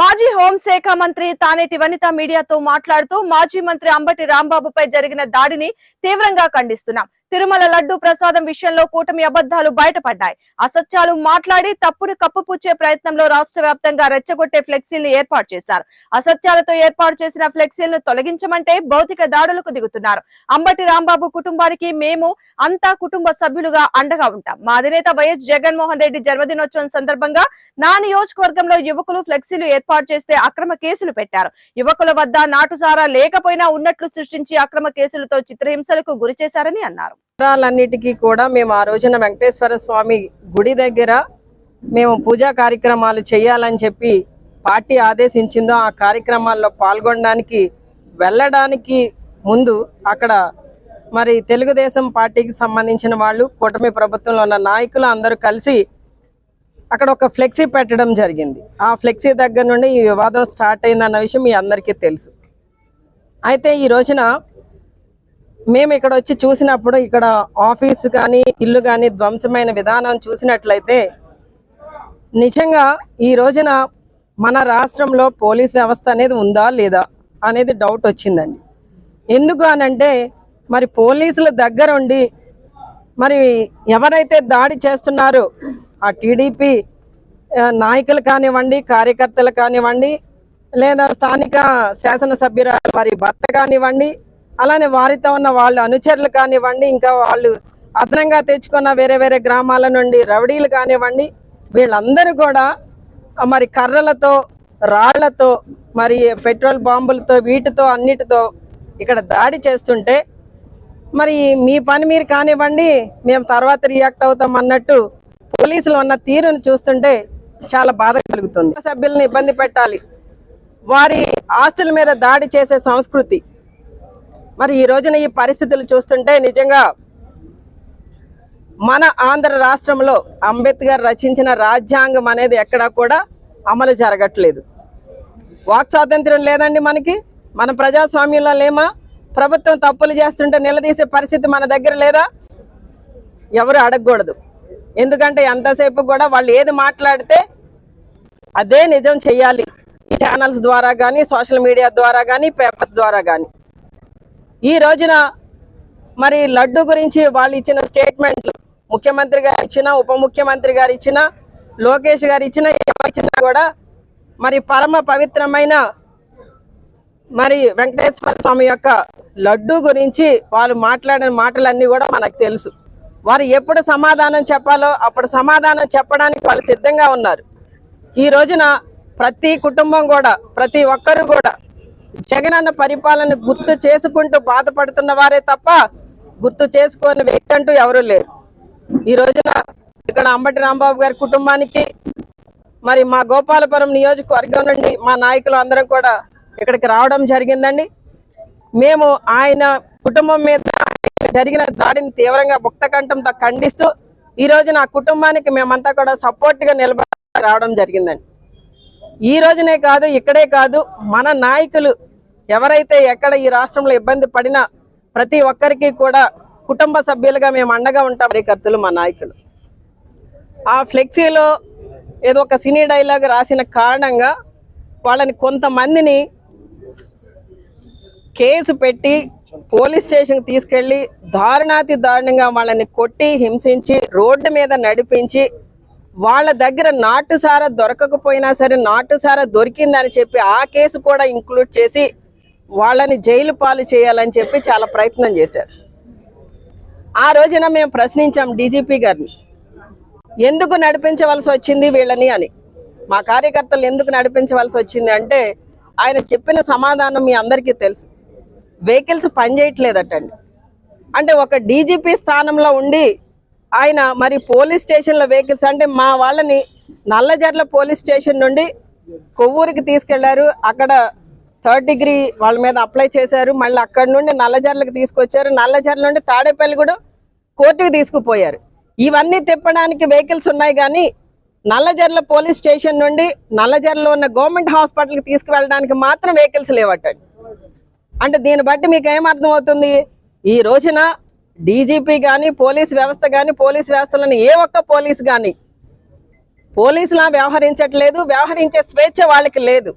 మాజీ హోంశాఖ మంత్రి తానేటి వనిత మీడియాతో మాట్లాడుతూ మాజీ మంత్రి అంబటి రాంబాబుపై జరిగిన దాడిని తీవ్రంగా ఖండిస్తున్నాం. తిరుమల లడ్డు ప్రసాదం విషయంలో కూటమి అబద్దాలు బయటపడ్డాయి. అసత్యాలు మాట్లాడి తప్పును కప్పుపుచ్చే ప్రయత్నంలో రాష్ట్ర వ్యాప్తంగా రెచ్చగొట్టే ఫ్లెక్సీలను ఏర్పాటు చేశారు. అసత్యాలతో ఏర్పాటు చేసిన ఫ్లెక్సీలను తొలగించమంటే భౌతిక దాడులకు దిగుతున్నారు. అంబటి రాంబాబు కుటుంబానికి మేము అంతా కుటుంబ సభ్యులుగా అండగా ఉంటాం. మా అధినేత వైఎస్ జగన్మోహన్ రెడ్డి జన్మదినోత్సవం సందర్భంగా నా నియోజకవర్గంలో యువకులు ఫ్లెక్సీలు ఏర్పాటు చేస్తే అక్రమ కేసులు పెట్టారు. యువకుల వద్ద నాటుసారా లేకపోయినా ఉన్నట్లు సృష్టించి అక్రమ కేసులతో చిత్రహింసలకు గురి చేశారని అన్నారు. నగరాలన్నిటికీ కూడా మేము ఆ రోజున వెంకటేశ్వర స్వామి గుడి దగ్గర మేము పూజా కార్యక్రమాలు చేయాలని చెప్పి పార్టీ ఆదేశించిందో ఆ కార్యక్రమాల్లో పాల్గొనడానికి వెళ్ళడానికి ముందు అక్కడ మరి తెలుగుదేశం పార్టీకి సంబంధించిన వాళ్ళు కూటమి ప్రభుత్వంలో ఉన్న నాయకులు అందరూ కలిసి అక్కడ ఒక ఫ్లెక్సీ పెట్టడం జరిగింది. ఆ ఫ్లెక్సీ దగ్గర నుండి ఈ వివాదం స్టార్ట్ అయిందన్న విషయం మీ అందరికీ తెలుసు. అయితే ఈ రోజున మేము ఇక్కడ వచ్చి చూసినప్పుడు ఇక్కడ ఆఫీస్ కానీ ఇల్లు కానీ ధ్వంసమైన విధానం చూసినట్లయితే నిజంగా ఈ రోజున మన రాష్ట్రంలో పోలీస్ వ్యవస్థ అనేది ఉందా లేదా అనేది డౌట్ వచ్చిందండి. ఎందుకు అనంటే మరి పోలీసుల దగ్గర ఉండి మరి ఎవరైతే దాడి చేస్తున్నారో ఆ టీడీపీ నాయకులు కానివ్వండి కార్యకర్తలు కానివ్వండి లేదా స్థానిక శాసనసభ్యురాలు వారి భర్త కానివ్వండి అలానే వారితో ఉన్న వాళ్ళు అనుచరులు కానివ్వండి ఇంకా వాళ్ళు అదనంగా తెచ్చుకున్న వేరే వేరే గ్రామాల నుండి రౌడీలు కానివ్వండి వీళ్ళందరూ కూడా మరి కర్రలతో రాళ్ళతో మరి పెట్రోల్ బాంబులతో వీటితో అన్నిటితో ఇక్కడ దాడి చేస్తుంటే మరి మీ పని మీరు కానివ్వండి మేము తర్వాత రియాక్ట్ అవుతాం అన్నట్టు పోలీసులు ఉన్న తీరును చూస్తుంటే చాలా బాధ కలుగుతుంది. సభ్యులను ఇబ్బంది పెట్టాలి. వారి ఆస్తుల మీద దాడి చేసే సంస్కృతి మరి ఈ రోజున ఈ పరిస్థితులు చూస్తుంటే నిజంగా మన ఆంధ్ర రాష్ట్రంలో అంబేద్కర్ రచించిన రాజ్యాంగం అనేది ఎక్కడా కూడా అమలు జరగట్లేదు. వాక్ స్వాతంత్రం లేదండి మనకి. మన ప్రజాస్వామ్యంలో లేమా? ప్రభుత్వం తప్పులు చేస్తుంటే నిలదీసే పరిస్థితి మన దగ్గర లేదా? ఎవరు అడగకూడదు. ఎందుకంటే ఎంతసేపు కూడా వాళ్ళు ఏది మాట్లాడితే అదే నిజం చెయ్యాలి. ఛానల్స్ ద్వారా కానీ సోషల్ మీడియా ద్వారా కానీ పేపర్స్ ద్వారా కానీ ఈ రోజున మరి లడ్డు గురించి వాళ్ళు ఇచ్చిన స్టేట్మెంట్లు ముఖ్యమంత్రి గారు ఇచ్చిన ఉప ముఖ్యమంత్రి గారు ఇచ్చిన లోకేష్ గారు ఇచ్చిన ఇచ్చినా కూడా మరి పరమ పవిత్రమైన మరి వెంకటేశ్వర స్వామి యొక్క లడ్డు గురించి వాళ్ళు మాట్లాడిన మాటలన్నీ కూడా మనకు తెలుసు. వారు ఎప్పుడు సమాధానం చెప్పాలో అప్పుడు సమాధానం చెప్పడానికి వాళ్ళు సిద్ధంగా ఉన్నారు. ఈ రోజున ప్రతి కుటుంబం కూడా ప్రతి ఒక్కరు కూడా జగనన్న పరిపాలన గుర్తు చేసుకుంటూ బాధపడుతున్న వారే తప్ప గుర్తు చేసుకుని వ్యక్తి అంటూ ఎవరూ లేరు. ఈ రోజున ఇక్కడ అంబటి రాంబాబు గారి కుటుంబానికి మరి మా గోపాలపురం నియోజకవర్గం నుండి మా నాయకులు అందరం కూడా ఇక్కడికి రావడం జరిగిందండి. మేము ఆయన కుటుంబం మీద జరిగిన దాడిని తీవ్రంగా ముక్తకంఠంతో ఖండిస్తూ ఈ రోజున నా కుటుంబానికి మేమంతా కూడా సపోర్ట్గా నిలబడి రావడం జరిగిందండి. ఈ రోజునే కాదు ఇక్కడే కాదు మన నాయకులు ఎవరైతే ఎక్కడ ఈ రాష్ట్రంలో ఇబ్బంది పడినా ప్రతి ఒక్కరికి కూడా కుటుంబ సభ్యులుగా మేము అండగా ఉంటాం. కార్యకర్తలు మా నాయకులు. ఆ ఫ్లెక్సీలో ఏదో ఒక సినీ డైలాగ్ రాసిన కారణంగా వాళ్ళని కొంతమందిని కేసు పెట్టి పోలీస్ స్టేషన్కి తీసుకెళ్ళి దారుణాతి దారుణంగా వాళ్ళని కొట్టి హింసించి రోడ్డు మీద నడిపించి వాళ్ళ దగ్గర నాటుసారా దొరకకపోయినా సరే నాటుసారా దొరికిందని చెప్పి ఆ కేసు కూడా ఇంక్లూడ్ చేసి వాళ్ళని జైలు పాలు చేయాలని చెప్పి చాలా ప్రయత్నం చేశారు. ఆ రోజున మేము ప్రశ్నించాం డీజీపీ గారిని ఎందుకు నడిపించవలసి వచ్చింది వీళ్ళని? అని. మా కార్యకర్తలు ఎందుకు నడిపించవలసి వచ్చింది? అంటే ఆయన చెప్పిన సమాధానం మీ అందరికీ తెలుసు. వెహికల్స్ పనిచేయట్లేదటండి. అంటే ఒక డీజీపీ స్థానంలో ఉండి ఆయన మరి పోలీస్ స్టేషన్లో వెహికల్స్ అంటే మా వాళ్ళని నల్లజర్ల పోలీస్ స్టేషన్ నుండి కొవ్వూరికి తీసుకెళ్ళారు. అక్కడ థర్డ్ డిగ్రీ వాళ్ళ మీద అప్లై చేశారు. మళ్ళీ అక్కడ నుండి నల్లజర్లకు తీసుకొచ్చారు. నల్లజర్ల నుండి తాడేపల్లి కూడా కోర్టుకు తీసుకుపోయారు. ఇవన్నీ తిప్పడానికి వెహికల్స్ ఉన్నాయి కానీ నల్లజర్ల పోలీస్ స్టేషన్ నుండి నల్లజర్లో ఉన్న గవర్నమెంట్ హాస్పిటల్కి తీసుకువెళ్ళడానికి మాత్రం వెహికల్స్ లేవటండి. అంటే దీన్ని బట్టి మీకు ఏం అర్థం అవుతుంది ఈ రోజున డీజీపీ కానీ పోలీస్ వ్యవస్థ కానీ పోలీస్ వ్యవస్థలోని ఏ ఒక్క పోలీస్ కానీ పోలీసులా వ్యవహరించట్లేదు. వ్యవహరించే స్వేచ్ఛ వాళ్ళకి లేదు.